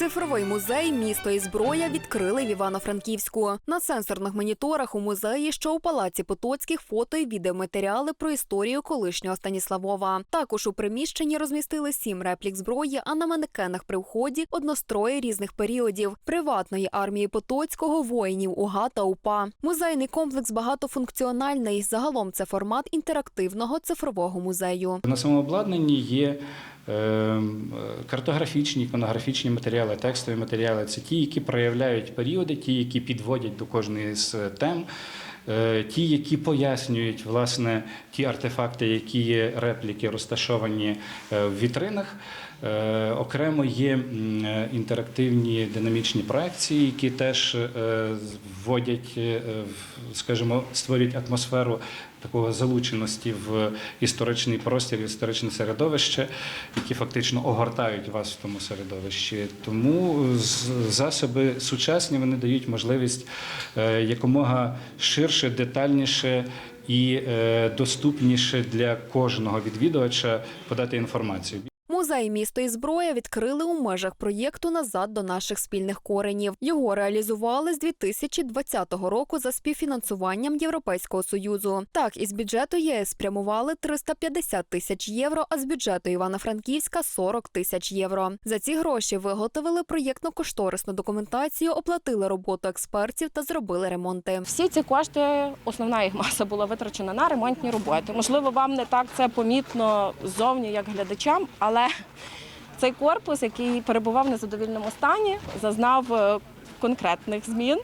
Цифровий музей Місто і зброя відкрили в Івано-Франківську. На сенсорних моніторах у музеї, що у палаці Потоцьких, фото і відеоматеріали про історію колишнього Станіславова. Також у приміщенні розмістили сім реплік зброї, а на манекенах при вході однострої різних періодів приватної армії Потоцького, воїнів УГА та УПА. Музейний комплекс багатофункціональний. Загалом це формат інтерактивного цифрового музею. На самому обладнанні є картографічні, іконографічні матеріали, текстові матеріали. Це ті, які проявляють періоди, ті, які підводять до кожної з тем. е, Ті, які пояснюють власне ті артефакти, які є репліки, розташовані е, в вітринах. Е, Окремо є е, інтерактивні динамічні проекції, які теж е, вводять, скажімо, створюють атмосферу такого залученості в історичний простір, в історичне середовище, які фактично огортають вас в тому середовищі. Тому засоби сучасні вони дають можливість якомога ширше, детальніше. І доступніше для кожного відвідувача подати інформацію. Музей місто і зброя відкрили у межах проєкту Назад до наших спільних коренів. Його реалізували з 2020 року за співфінансуванням Європейського союзу. Так, із бюджету ЄС спрямували 350 тисяч євро, а з бюджету Івано-Франківська 40 тисяч євро. За ці гроші виготовили проєктно-кошторисну документацію, оплатили роботу експертів та зробили ремонти. Всі ці кошти, основна їх маса була витрачена на ремонтні роботи. Можливо, вам не так це помітно ззовні, як глядачам, але цей корпус, який перебував в незадовільному стані, зазнав е, конкретних змін.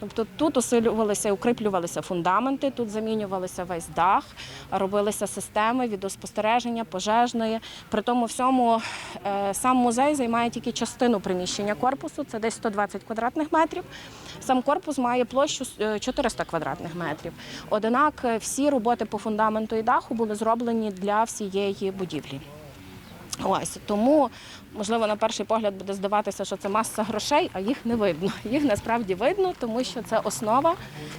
Тобто тут усилювалися, укріплювалися фундаменти, тут замінювалися весь дах, робилися системи відеоспостереження, пожежної. При тому всьому е, сам музей займає тільки частину приміщення корпусу, це десь 120 квадратних метрів. Сам корпус має площу е, 400 квадратних метрів. Однак е, всі роботи по фундаменту і даху були зроблені для всієї будівлі. Ось тому, можливо, на перший погляд буде здаватися, що це маса грошей, а їх не видно. Їх насправді видно, тому що це основа,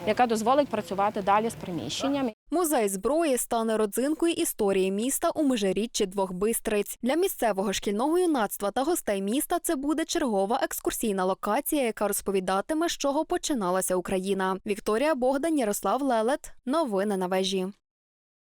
яка дозволить працювати далі з приміщенням. Музей зброї стане родзинкою історії міста у межиріччі двох бистриць. Для місцевого шкільного юнацтва та гостей міста це буде чергова екскурсійна локація, яка розповідатиме, з чого починалася Україна. Вікторія Богдан, Ярослав Лелет. Новини на вежі.